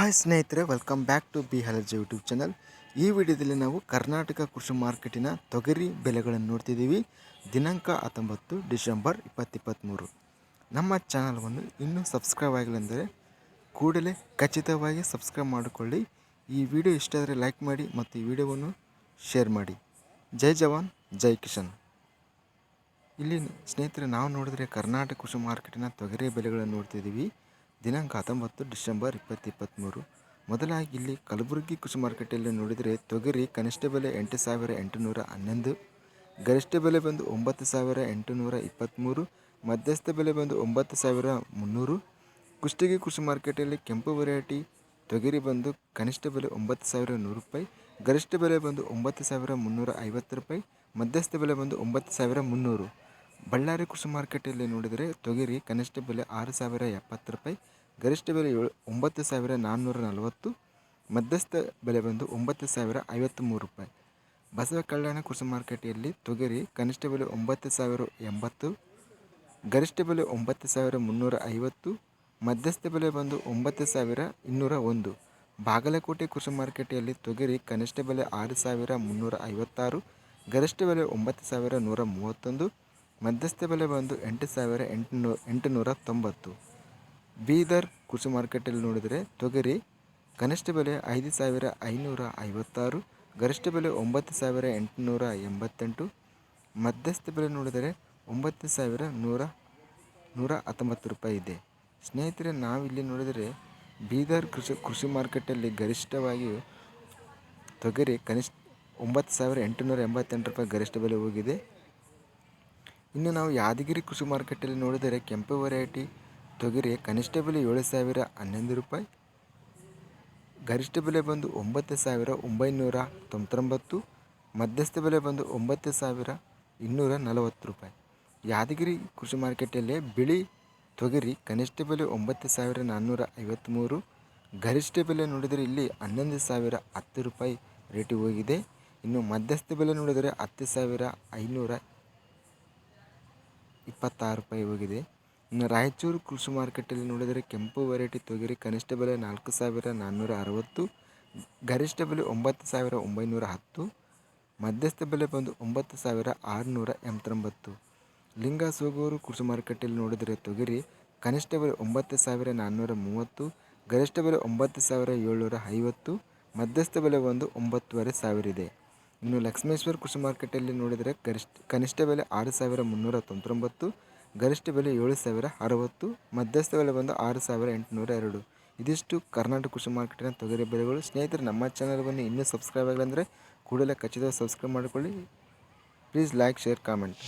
Hi ಸ್ನೇಹಿತರೆ welcome back to ಬಿ ಹಲರ್ಜಿ ಯೂಟ್ಯೂಬ್ ಚಾನಲ್ ಈ ವಿಡಿಯೋದಲ್ಲಿ ನಾವು ಕರ್ನಾಟಕ ಕೃಷಿ ಮಾರ್ಕೆಟಿನ ತೊಗರಿ ಬೆಲೆಗಳನ್ನು ನೋಡ್ತಿದ್ದೀವಿ. ದಿನಾಂಕ ಹತ್ತೊಂಬತ್ತು ಡಿಸೆಂಬರ್ ಇಪ್ಪತ್ತಿಪ್ಪತ್ತ್ಮೂರು ನಮ್ಮ ಚಾನಲ್ವನ್ನು ಇನ್ನೂ ಸಬ್ಸ್ಕ್ರೈಬ್ ಆಗಿಲ್ಲ ಅಂದರೆ ಕೂಡಲೇ ಖಚಿತವಾಗಿ ಸಬ್ಸ್ಕ್ರೈಬ್ ಮಾಡಿಕೊಳ್ಳಿ. ಈ ವಿಡಿಯೋ ಇಷ್ಟ ಆದರೆ ಲೈಕ್ ಮಾಡಿ ಮತ್ತು ಈ ವಿಡಿಯೋವನ್ನು ಶೇರ್ ಮಾಡಿ. ಜೈ ಜವಾನ್, ಜೈ ಕಿಶನ್ ಇಲ್ಲಿ ಸ್ನೇಹಿತರೆ, ನಾವು ನೋಡಿದ್ರೆ ಕರ್ನಾಟಕ ಕೃಷಿ ಮಾರ್ಕೆಟಿನ ತೊಗರಿ ಬೆಲೆಗಳನ್ನು ನೋಡ್ತಿದ್ದೀವಿ. ದಿನಾಂಕ ಹತ್ತೊಂಬತ್ತು ಡಿಸೆಂಬರ್ ಇಪ್ಪತ್ತು ಇಪ್ಪತ್ತ್ಮೂರು ಮೊದಲಾಗಿ ಇಲ್ಲಿ ಕಲಬುರಗಿ ಕೃಷಿ ಮಾರುಕಟ್ಟೆಯಲ್ಲಿ ನೋಡಿದರೆ ತೊಗರಿ ಕನಿಷ್ಠ ಬೆಲೆ ಎಂಟು ಸಾವಿರ ಎಂಟುನೂರ ಹನ್ನೊಂದು, ಗರಿಷ್ಠ ಬೆಲೆ ಬಂದು ಒಂಬತ್ತು ಸಾವಿರ ಎಂಟುನೂರ ಇಪ್ಪತ್ತ್ಮೂರು ಮಧ್ಯಸ್ಥ ಬೆಲೆ ಬಂದು ಒಂಬತ್ತು ಸಾವಿರ ಮುನ್ನೂರು. ಕುಷ್ಟಗಿ ಕೃಷಿ ಮಾರ್ಕೆಟಲ್ಲಿ ಕೆಂಪು ವೆರೈಟಿ ತೊಗರಿ ಬಂದು ಕನಿಷ್ಠ ಬೆಲೆ ಒಂಬತ್ತು ಸಾವಿರ ನೂರು ರೂಪಾಯಿ, ಗರಿಷ್ಠ ಬೆಲೆ ಬಂದು ಒಂಬತ್ತು ಸಾವಿರ ಮುನ್ನೂರ ಐವತ್ತು ರೂಪಾಯಿ, ಮಧ್ಯಸ್ಥ ಬೆಲೆ ಬಂದು ಒಂಬತ್ತು ಸಾವಿರ ಮುನ್ನೂರು. ಬಳ್ಳಾರಿ ಕೃಷಿ ಮಾರ್ಕೆಟಲ್ಲಿ ನೋಡಿದರೆ ತೊಗರಿ ಕನಿಷ್ಠ ಬೆಲೆ ಆರು ಸಾವಿರ ಎಪ್ಪತ್ತು ರೂಪಾಯಿ ಗರಿಷ್ಠ ಬೆಲೆ ಏಳು, ಒಂಬತ್ತು ಸಾವಿರ ನಾನ್ನೂರ ನಲವತ್ತು, ಮಧ್ಯಸ್ಥ ಬೆಲೆ ಬಂದು ಒಂಬತ್ತು ಸಾವಿರ ಐವತ್ತ್ಮೂರು ರೂಪಾಯಿ. ಬಸವ ಕಲ್ಯಾಣ ಕೃಷಿ ಮಾರುಕಟ್ಟೆಯಲ್ಲಿ ತೊಗರಿ ಕನಿಷ್ಠ ಬೆಲೆ ಒಂಬತ್ತು ಸಾವಿರ ಎಂಬತ್ತು, ಗರಿಷ್ಠ ಬೆಲೆ ಒಂಬತ್ತು ಸಾವಿರ ಮುನ್ನೂರ ಐವತ್ತು, ಮಧ್ಯಸ್ಥ ಬೆಲೆ ಬಂದು ಒಂಬತ್ತು ಸಾವಿರ ಇನ್ನೂರ ಒಂದು. ಬಾಗಲಕೋಟೆ ಕೃಷಿ ಮಾರುಕಟ್ಟೆಯಲ್ಲಿ ತೊಗರಿ ಕನಿಷ್ಠ ಬೆಲೆ ಆರು ಸಾವಿರ ಮುನ್ನೂರ ಐವತ್ತಾರು, ಗರಿಷ್ಠ ಬೆಲೆ ಒಂಬತ್ತು ಸಾವಿರ ನೂರ ಮೂವತ್ತೊಂದು, ಮಧ್ಯಸ್ಥ ಬೆಲೆ ಬಂದು ಎಂಟು ಸಾವಿರ ಎಂಟುನೂ, ಎಂಟುನೂರ ತೊಂಬತ್ತು. ಬೀದರ್ ಕೃಷಿ ಮಾರುಕಟ್ಟೆಯಲ್ಲಿ ನೋಡಿದರೆ ತೊಗರಿ ಕನಿಷ್ಠ ಬೆಲೆ ಐದು ಸಾವಿರ ಐನೂರ ಐವತ್ತಾರು, ಗರಿಷ್ಠ ಬೆಲೆ ಒಂಬತ್ತು ಸಾವಿರ ಎಂಟುನೂರ ಎಂಬತ್ತೆಂಟು, ಮಧ್ಯಸ್ಥ ಬೆಲೆ ನೋಡಿದರೆ ಒಂಬತ್ತು ಸಾವಿರ ನೂರ ನೂರ ಹತ್ತೊಂಬತ್ತು ರೂಪಾಯಿ ಇದೆ. ಸ್ನೇಹಿತರೆ, ನಾವಿಲ್ಲಿ ನೋಡಿದರೆ ಬೀದರ್ ಕೃಷಿ ಕೃಷಿ ಮಾರುಕಟ್ಟೆಯಲ್ಲಿ ಗರಿಷ್ಠವಾಗಿ ತೊಗರಿ ಕನಿಷ್ಠ ಒಂಬತ್ತು ಸಾವಿರ ಎಂಟುನೂರ ಎಂಬತ್ತೆಂಟು ರೂಪಾಯಿ ಗರಿಷ್ಠ ಬೆಲೆ ಹೋಗಿದೆ. ಇನ್ನು ನಾವು ಯಾದಗಿರಿ ಕೃಷಿ ಮಾರುಕಟ್ಟೆಯಲ್ಲಿ ನೋಡಿದರೆ ಕೆಂಪು ವೆರೈಟಿ ತೊಗರಿ ಕನಿಷ್ಠ ಬೆಲೆ ಏಳು ಸಾವಿರ ಹನ್ನೊಂದು ರೂಪಾಯಿ. ಗರಿಷ್ಠ ಬೆಲೆ ಬಂದು ಒಂಬತ್ತು ಸಾವಿರ ಒಂಬೈನೂರ ತೊಂಬತ್ತೊಂಬತ್ತು. ಮಧ್ಯಸ್ಥ ಬೆಲೆ ಬಂದು ಒಂಬತ್ತು ಸಾವಿರ ಇನ್ನೂರ ನಲವತ್ತು ರೂಪಾಯಿ. ಯಾದಗಿರಿ ಕೃಷಿ ಮಾರ್ಕೆಟಲ್ಲಿ ಬಿಳಿ ತೊಗರಿ ಕನಿಷ್ಠ ಬೆಲೆ ಒಂಬತ್ತು ಸಾವಿರ ನಾನ್ನೂರ ಐವತ್ತ್ಮೂರು ಗರಿಷ್ಠ ಬೆಲೆ ನೋಡಿದರೆ ಇಲ್ಲಿ ಹನ್ನೊಂದು ಸಾವಿರ ಹತ್ತು ರೂಪಾಯಿ ರೇಟಿಗೆ ಹೋಗಿದೆ. ಇನ್ನು ಮಧ್ಯಸ್ಥ ಬೆಲೆ ನೋಡಿದರೆ ಹತ್ತು ಸಾವಿರ ಐನೂರ ಇಪ್ಪತ್ತಾರು ರೂಪಾಯಿ ಹೋಗಿದೆ. ಇನ್ನು ರಾಯಚೂರು ಕೃಷಿ ಮಾರ್ಕೆಟಲ್ಲಿ ನೋಡಿದರೆ ಕೆಂಪು ವೆರೈಟಿ ತೊಗರಿ ಕನಿಷ್ಠ ಬೆಲೆ ನಾಲ್ಕು ಸಾವಿರ ನಾನ್ನೂರ ಅರವತ್ತು, ಗರಿಷ್ಠ ಬೆಲೆ ಒಂಬತ್ತು ಸಾವಿರ ಒಂಬೈನೂರ ಹತ್ತು, ಮಧ್ಯಸ್ಥ ಬೆಲೆ ಬಂದು ಒಂಬತ್ತು ಸಾವಿರ ಆರುನೂರ ಎಂಬತ್ತೊಂಬತ್ತು. ಲಿಂಗ ಸೋಗೂರು ಕೃಷಿ ಮಾರುಕಟ್ಟೆಯಲ್ಲಿ ನೋಡಿದರೆ ತೊಗರಿ ಕನಿಷ್ಠ ಬೆಲೆ ಒಂಬತ್ತು ಸಾವಿರ ನಾನ್ನೂರ ಮೂವತ್ತು, ಗರಿಷ್ಠ ಬೆಲೆ ಒಂಬತ್ತು ಸಾವಿರ ಏಳ್ನೂರ ಐವತ್ತು, ಮಧ್ಯಸ್ಥ ಬೆಲೆ ಒಂದು ಒಂಬತ್ತುವರೆ ಸಾವಿರ ಇದೆ. ಇನ್ನು ಲಕ್ಷ್ಮೇಶ್ವರ ಕೃಷಿ ಮಾರ್ಕೆಟಲ್ಲಿ ನೋಡಿದರೆ ಗರಿಷ್ಠ, ಕನಿಷ್ಠ ಬೆಲೆ ಆರು ಸಾವಿರ ಮುನ್ನೂರ ತೊಂಬತ್ತೊಂಬತ್ತು ಗರಿಷ್ಠ ಬೆಲೆ ಏಳು ಸಾವಿರ ಅರವತ್ತು, ಮಧ್ಯಸ್ಥ ಬೆಲೆ ಬಂದು ಆರು ಸಾವಿರ ಎಂಟುನೂರ ಎರಡು. ಇದಿಷ್ಟು ಕರ್ನಾಟಕ ಕೃಷಿ ಮಾರ್ಕೆಟಿನ ತೊಗರಿ ಬೆಲೆಗಳು. ಸ್ನೇಹಿತರೆ, ನಮ್ಮ ಚಾನಲ್ವನ್ನು ಇನ್ನೂ ಸಬ್ಸ್ಕ್ರೈಬ್ ಆಗಿಲ್ಲ ಅಂದರೆ ಕೂಡಲೇ ಖಚಿತವಾಗಿ ಸಬ್ಸ್ಕ್ರೈಬ್ ಮಾಡಿಕೊಳ್ಳಿ. Please like share comment